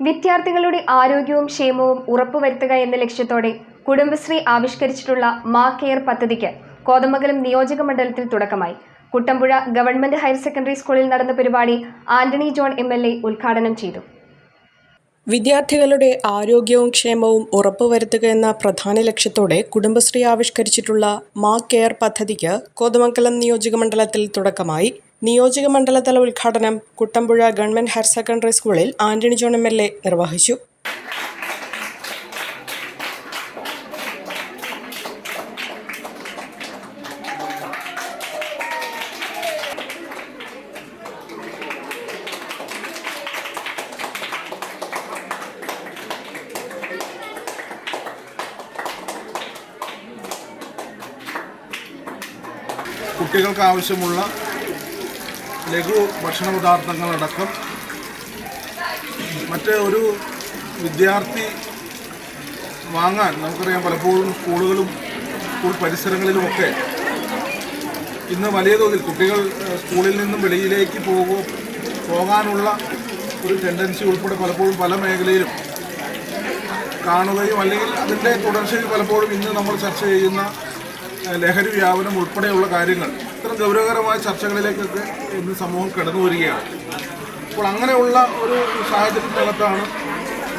വിദ്യാർത്ഥികളുടെ ആരോഗ്യവും ക്ഷേമവും ഉറപ്പുവരുത്തുക എന്ന ലക്ഷ്യത്തോടെ കുടുംബശ്രീ ആവിഷ്കരിച്ചിട്ടുള്ള മാ കെയർ പദ്ധതിക്ക് കോതമംഗലം നിയോജക മണ്ഡലത്തിൽ തുടക്കമായി. കുട്ടമ്പുഴ ഗവൺമെന്റ് ഹയർ സെക്കൻഡറി സ്കൂളിൽ നടന്ന പരിപാടി ആന്റണി ജോൺ എം ഉദ്ഘാടനം ചെയ്തു. വിദ്യാർത്ഥികളുടെ ആരോഗ്യവും ക്ഷേമവും ഉറപ്പുവരുത്തുക എന്ന പ്രധാന ലക്ഷ്യത്തോടെ കുടുംബശ്രീ ആവിഷ്കരിച്ചിട്ടുള്ള മാ കെയർ പദ്ധതിക്ക് കോതമംഗലം നിയോജക നിയോജകമണ്ഡലത്തിൽ തുടക്കമായി. നിയോജകമണ്ഡലതല ഉദ്ഘാടനം കുട്ടമ്പുഴ ഗവൺമെന്റ് ഹയർ സെക്കൻഡറി സ്കൂളിൽ Antony John M L A നിർവഹിച്ചു. കുട്ടികൾക്ക് ആവശ്യമുള്ള ലഘു ഭക്ഷണ പദാർത്ഥങ്ങളടക്കം മറ്റ് ഒരു വിദ്യാർത്ഥി വാങ്ങാൻ നമുക്കറിയാം പലപ്പോഴും സ്കൂളുകളും സ്കൂൾ പരിസരങ്ങളിലുമൊക്കെ ഇന്ന് വലിയ തോതിൽ കുട്ടികൾ സ്കൂളിൽ നിന്നും വെളിയിലേക്ക് പോകുക പോകാനുള്ള ഒരു ടെൻഡൻസി ഉൾപ്പെടെ പലപ്പോഴും പല മേഖലയിലും കാണുകയും അല്ലെങ്കിൽ അതിന്റെ തുടർച്ചയിൽ പലപ്പോഴും ഇന്ന് നമ്മൾ ചർച്ച ചെയ്യുന്ന ലഹരി വ്യാപനം ഉൾപ്പെടെയുള്ള കാര്യങ്ങൾ ഇത്തരം ഗൗരവകരമായ ചർച്ചകളിലേക്കൊക്കെ ഇന്ന് സമൂഹം കടന്നു വരികയാണ്. അപ്പോൾ അങ്ങനെയുള്ള ഒരു സാഹചര്യത്തിനകത്താണ്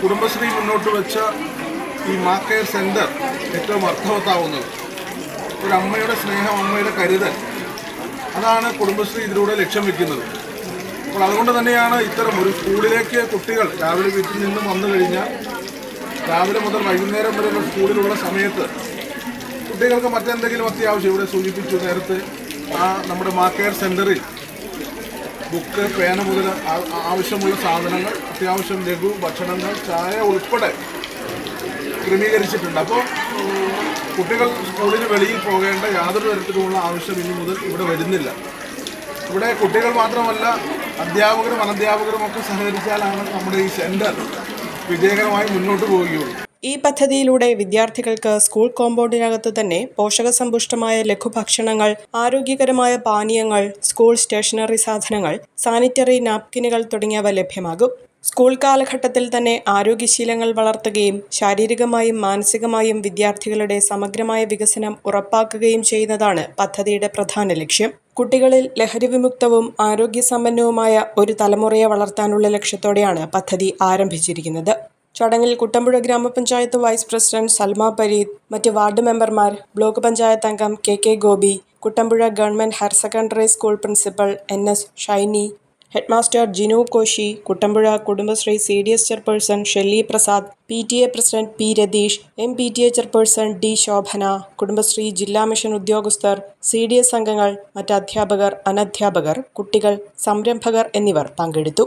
കുടുംബശ്രീ മുന്നോട്ട് വെച്ച ഈ മാ കെയർ സെന്റർ ഏറ്റവും അർത്ഥവത്താവുന്നത്. ഒരു അമ്മയുടെ സ്നേഹം അമ്മയുടെ കരുതൽ. അതാണ് കുടുംബശ്രീ ഇതിലൂടെ ലക്ഷ്യം വെക്കുന്നത്. അപ്പോൾ അതുകൊണ്ട് തന്നെയാണ് ഇത്തരം ഒരു സ്കൂളിലേക്ക് കുട്ടികൾ രാവിലെ വീട്ടിൽ നിന്നും വന്നു കഴിഞ്ഞാൽ രാവിലെ മുതൽ വൈകുന്നേരം വരെയുള്ള സ്കൂളിലുള്ള സമയത്ത് കുട്ടികൾക്ക് മറ്റെന്തെങ്കിലും അത്യാവശ്യം ഇവിടെ സൂചിപ്പിച്ചു നേരത്തെ ആ നമ്മുടെ മാ കെയർ സെന്ററിൽ ബുക്ക് പേന മുതൽ ആവശ്യമുള്ള സാധനങ്ങൾ അത്യാവശ്യം ലഘു ഭക്ഷണങ്ങൾ ചായ ഉൾപ്പെടെ ക്രമീകരിച്ചിട്ടുണ്ട്. അപ്പോൾ കുട്ടികൾ സ്കൂളിന് വെളിയിൽ പോകേണ്ട യാതൊരു തരത്തിലുമുള്ള ആവശ്യം ഇനി മുതൽ ഇവിടെ വരുന്നില്ല. ഇവിടെ കുട്ടികൾ മാത്രമല്ല അധ്യാപകരും അനധ്യാപകരും ഒക്കെ സഹകരിച്ചാലാണ് നമ്മുടെ ഈ സെന്റർ വിജയകരമായി മുന്നോട്ട് പോവുകയുള്ളൂ. ഈ പദ്ധതിയിലൂടെ വിദ്യാർത്ഥികൾക്ക് സ്കൂൾ കോമ്പൗണ്ടിനകത്ത് തന്നെ പോഷകസമ്പുഷ്ടമായ ലഘുഭക്ഷണങ്ങൾ ആരോഗ്യകരമായ പാനീയങ്ങൾ സ്കൂൾ സ്റ്റേഷനറി സാധനങ്ങൾ സാനിറ്ററി നാപ്കിനുകൾ തുടങ്ങിയവ ലഭ്യമാകും. സ്കൂൾ കാലഘട്ടത്തിൽ തന്നെ ആരോഗ്യശീലങ്ങൾ വളർത്തുകയും ശാരീരികമായും മാനസികമായും വിദ്യാർത്ഥികളുടെ സമഗ്രമായ വികസനം ഉറപ്പാക്കുകയും ചെയ്യുന്നതാണ് പദ്ധതിയുടെ പ്രധാന ലക്ഷ്യം. കുട്ടികളിൽ ലഹരി വിമുക്തവും ആരോഗ്യസമ്പന്നവുമായ ഒരു തലമുറയെ വളർത്താനുള്ള ലക്ഷ്യത്തോടെയാണ് പദ്ധതി ആരംഭിച്ചിരിക്കുന്നത്. ചടങ്ങിൽ കുട്ടമ്പുഴ ഗ്രാമപഞ്ചായത്ത് വൈസ് പ്രസിഡന്റ് സൽമ പരീദ് മറ്റ് വാർഡ് മെമ്പർമാർ ബ്ലോക്ക് പഞ്ചായത്ത് അംഗം K K Gopi Kuttampuzha government higher secondary school principal N S Shyni headmaster Jinu Koshy Kuttampuzha Kudumbashree C D S chairperson Shelly Prasad P T A president P Ratheesh M P T A chairperson D Shobhana Kudumbashree ജില്ലാ mission ഉദ്യോഗസ്ഥർ C D S അംഗങ്ങൾ മറ്റ് അധ്യാപകർ അനധ്യാപകർ കുട്ടികൾ സംരംഭകർ എന്നിവർ പങ്കെടുത്തു.